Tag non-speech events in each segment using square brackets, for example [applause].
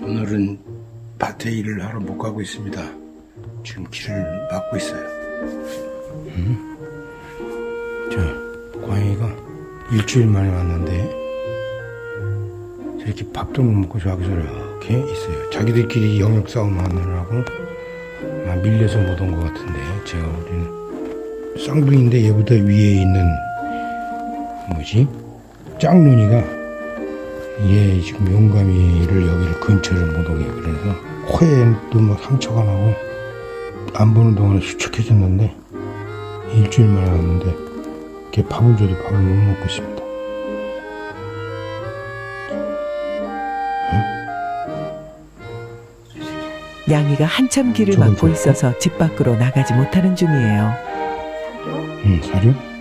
오늘은 밭에 일을 하러 못 가고 있습니다. 지금 길을 막고 있어요. 음? 저 고양이가 일주일 만에 왔는데 저렇게 밥도 못 먹고 저기 저렇게 있어요. 자기들끼리 영역 싸움 하느라고 막 밀려서 못 온 것 같은데 제가 우리는 쌍둥이인데 얘보다 위에 있는 뭐지? 짱눈이가 얘 지금 용감이를 여기를 근처를 못 오게 그래서 코에도 뭐 상처가 나고 안 보는 동안에 수척해졌는데 일주일 만에 왔는데 걔 밥을 줘도 밥을 못 먹고 있습니다. 양이가 한참 길을 저건 막고. 있어서 집 밖으로 나가지 못하는 중이에요. 응? 사료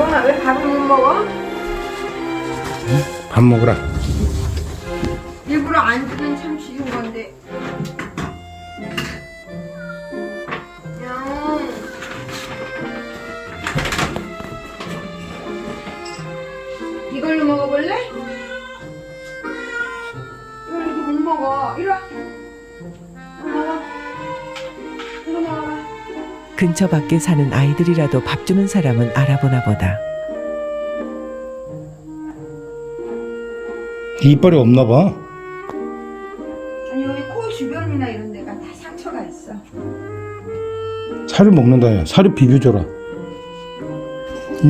이거나 왜 밥을 못 먹어? 밥 먹으라. 일부러 안 주면 참 쉬운 건데. 야. 이걸로 먹어볼래? 이걸 이렇게 못 먹어. 이리 와. 근처 밖에 사는 아이들이라도 밥 주는 사람은 알아보나 보다. 이빨이 없나 봐. 아니 여기 코 주변이나 이런 데가 다 상처가 있어. 사료 먹는다, 야. 사료 비벼줘라.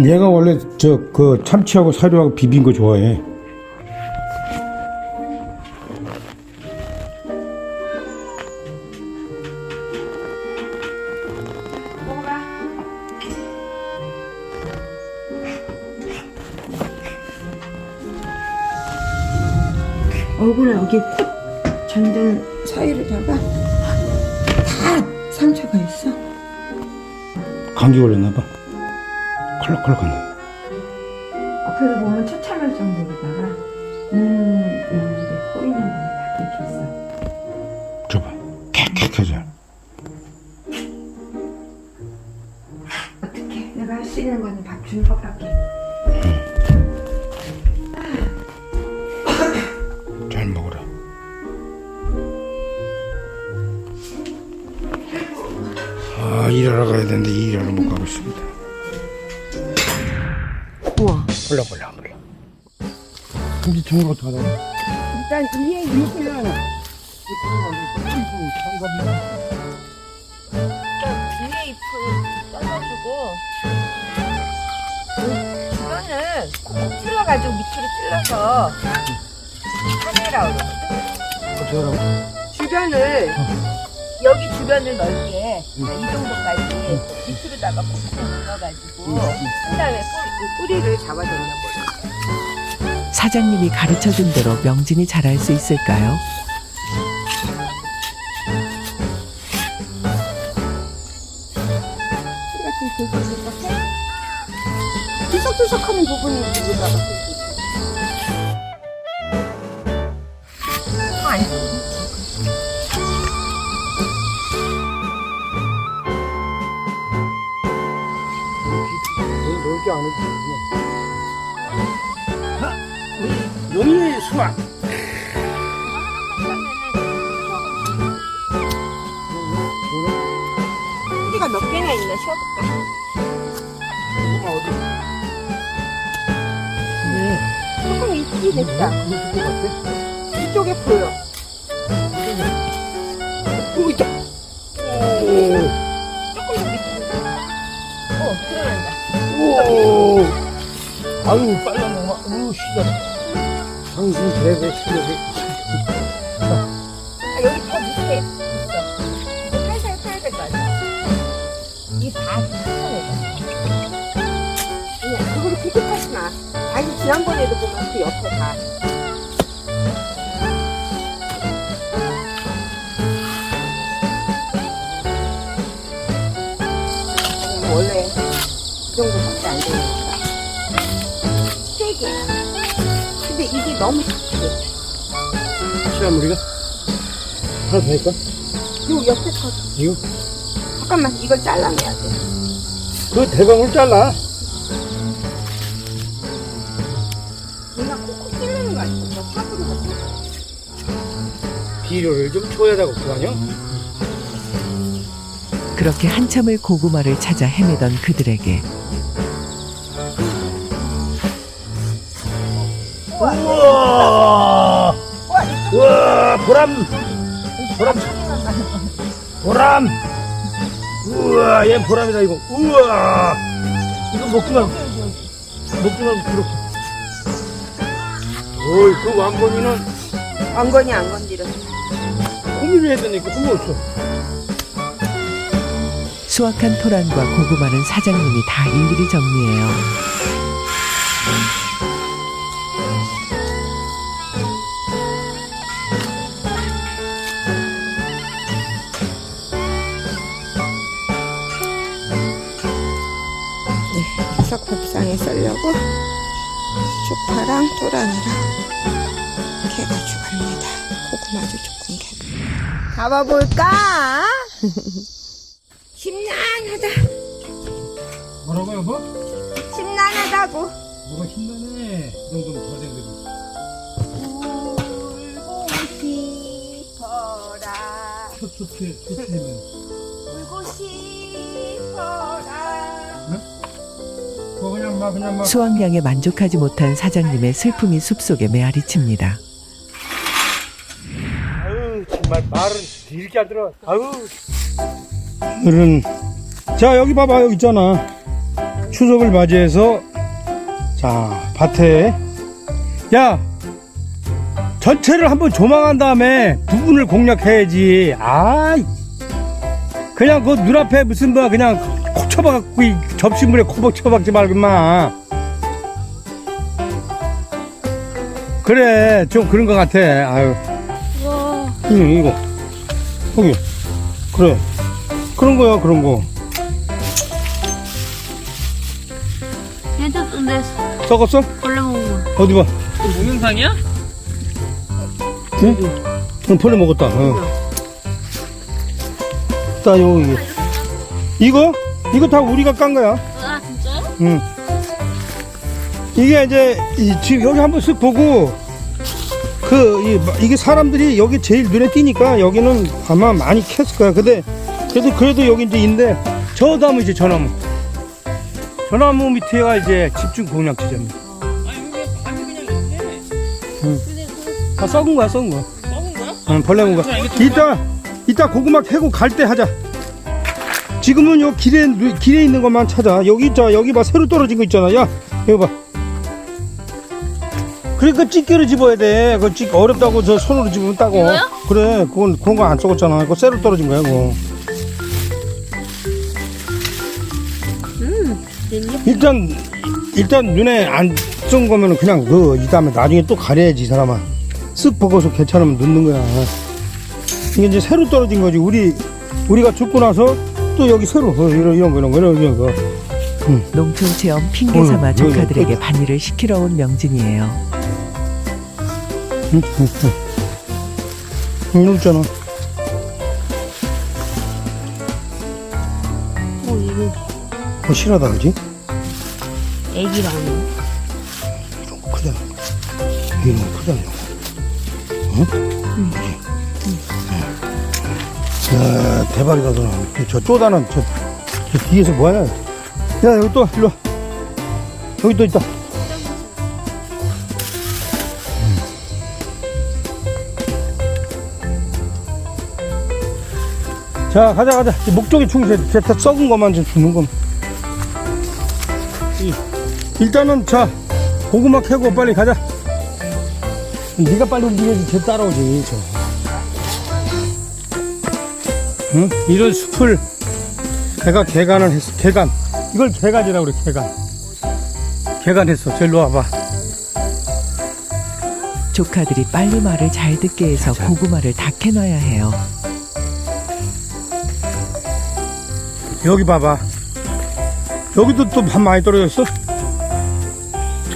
얘가 원래 저 그 참치하고 사료하고 비빈 거 좋아해. 얼굴에 여기 콧 전등 사이로다가 다 상처가 있어. 감기 걸렸나 봐. 컬럭컬럭한다. 앞에서 보면 처참할 정도로다가 눈 있는데 코 있는 데는 다 그렇게 있어. 줘봐. 캬캬하자. 어떻게? 내가 할 수 있는 거는 밥 주는 것밖에. 일하러 가야 되는데 일하러 못 가고 있습니다. 우와, 몰라, 몰라, 몰라. 근데 저거 어떡하다. 일단 위에 이렇게 하나. 위에 잎을 주변을 콕콕 찔러가지고 밑으로 찔러서 그러거든. 주변을 여기 주변을 넓게 이 정도까지 밑으로다가 콕콕 눌러가지고 그 다음에 뿌리, 뿌리를 잡아당겨 버려. 사장님이 가르쳐 준 대로 명진이 잘할 수 있을까요? 들썩들썩하는 부분이 여기다가 용의 수학. 뿌리가 몇 개나 있나 쉬어볼까? 조금 있기 됐다. 이쪽에 보여. 아유, 빨간 놈아. 우, 씨가. 당신 배배 실력이. 아, 여기 더 밑에 있어. 이거 살살 파야 될 거 아니야? 이다 뜯어내자. 그냥 그거를 비tif하지 마. 다시 지난번에도 보면 그 옆에 다. 원래 이 정도밖에 안. 세 개. 근데 이게 너무 작게. 시간 우리가 하나 더 할까? 요 옆에 거 이거? 잠깐만 이걸 잘라내야 돼. 그 대방울 잘라. 내가 콕콕 찔르는 거 아니야? 저. 비료를 좀 줘야 그거 아니야? 그렇게 한참을 고구마를 찾아 헤매던 그들에게 우와, 보람! 보람! 보람! 우와, 얘 보람이다, 이거. 우와! 이거 먹지 말고 들어. 어이, 그 왕건이는 왕건이 안 건드렸어. 고민을 해야 되니까 숨어있어. 수확한 토란과 고구마는 사장님이 다 일일이 정리해요. 밥상에 썰려고 쪽파랑 도란이랑 캐가지고 갑니다. 고구마도 조금 캐고. 가봐볼까? [laughs] 심란하다. 뭐라고, 여보? 심란하다고. 뭐가 힘나네. 이 정도면 더 된거지. 울고 싶어라. 촉촉해, 촉촉해면. 울고 싶어라. 수확량에 만족하지 못한 사장님의 슬픔이 숲속에 메아리칩니다. 아유 정말 말은 길게 안 들어. 아유. 오늘은 자 여기 봐봐 여기 있잖아. 추석을 맞이해서 자 밭에. 야 전체를 한번 조망한 다음에 부분을 공략해야지. 아 그냥 그 눈앞에 무슨 뭐 그냥 콕 쳐박고 이 접시물에 코박 쳐박지 말고 마 그래 좀 그런 것 같아 아유 응, 이거. 거기. 그래. 그런 거야, 그런 거. 괜찮던데 썩었어? 벌레 먹은 거 어디 봐. 동영상이야? 응? 응, 벌레 먹었다. 어. 자, 여기. 이거? 이거 다 우리가 깐 거야. 아 진짜요? 응. 이게 이제, 이, 지금 여기 한번 쓱 보고, 그, 이, 이게 사람들이 여기 제일 눈에 띄니까 여기는 아마 많이 캤을 거야. 근데, 그래도, 그래도 여기 이제 있는데, 저 나무 이제 저 나무. 저 나무 밑에가 이제 집중 공략 지점이야. 아니 이게 밤이 그냥 있네 근데 그다 썩은 거야, 썩은 거. 먹은 거야? 응, 벌레 먹은 거. 이따, 이따 고구마 캐고 갈 때 하자. 지금은 요 길에, 길에 있는 것만 찾아. 여기 있자, 여기 봐. 새로 떨어진 거 있잖아. 야, 여기 봐. 그러니까 찌개를 집어야 돼. 그거 찌 어렵다고 저 손으로 집으면 따고. 이거요? 그래, 그건, 그런 거 안 썩었잖아. 그거 새로 떨어진 거야, 그거. 일단, 일단 눈에 안 썩은 거면 은 그냥 그, 이 다음에 나중에 또 가려야지, 이 사람아. 쓱 보고서 괜찮으면 넣는 거야. 이게 이제 새로 떨어진 거지. 우리, 우리가 죽고 나서 또 여기 새로, 어, 이런, 이런 거, 이런 거, 이런 거. 농촌 체험 핑계 삼아 어휴, 조카들에게 어휴. 반일을 시키러 온 명진이에요. 응, 응, 응. 응, 있잖아. 어 이거 어, 실하다, 그지? 애기랑 이런 거 크잖아. 이런 거 크잖아, 이런 거. 응? 야, 대박이다, 너. 저 쪼다는 저, 저 뒤에서 뭐 하냐. 야, 여기 또, 일로 와. 여기 또 있다. 자, 가자, 가자. 이 목적에 충실해. 다 썩은 것만 좀 주는 건. 이, 일단은, 자, 고구마 캐고 빨리 가자. 네가 빨리 움직여야지 쟤 따라오지, 저. 응? 이런 숲을 내가 개간을 했어, 개간. 이걸 개간이라고 그래, 개간. 개간했어. 저 일로 와봐. 조카들이 빨리 말을 잘 듣게 해서 자. 고구마를 다 캐놔야 해요. 여기 봐봐. 여기도 또 밥 많이 떨어졌어?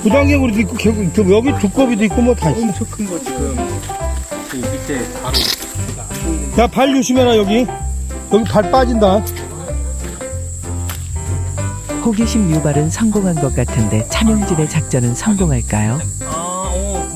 부당개구리도 있고, 개구, 저 여기 두꺼비도 있고, 뭐 다 있어. 엄청 큰 거 지금 그 밑에 바로 야, 발 조심해라, 여기. 여기 발 빠진다. 호기심 유발은 성공한 것 같은데 차명진의 작전은 성공할까요? 아, 어,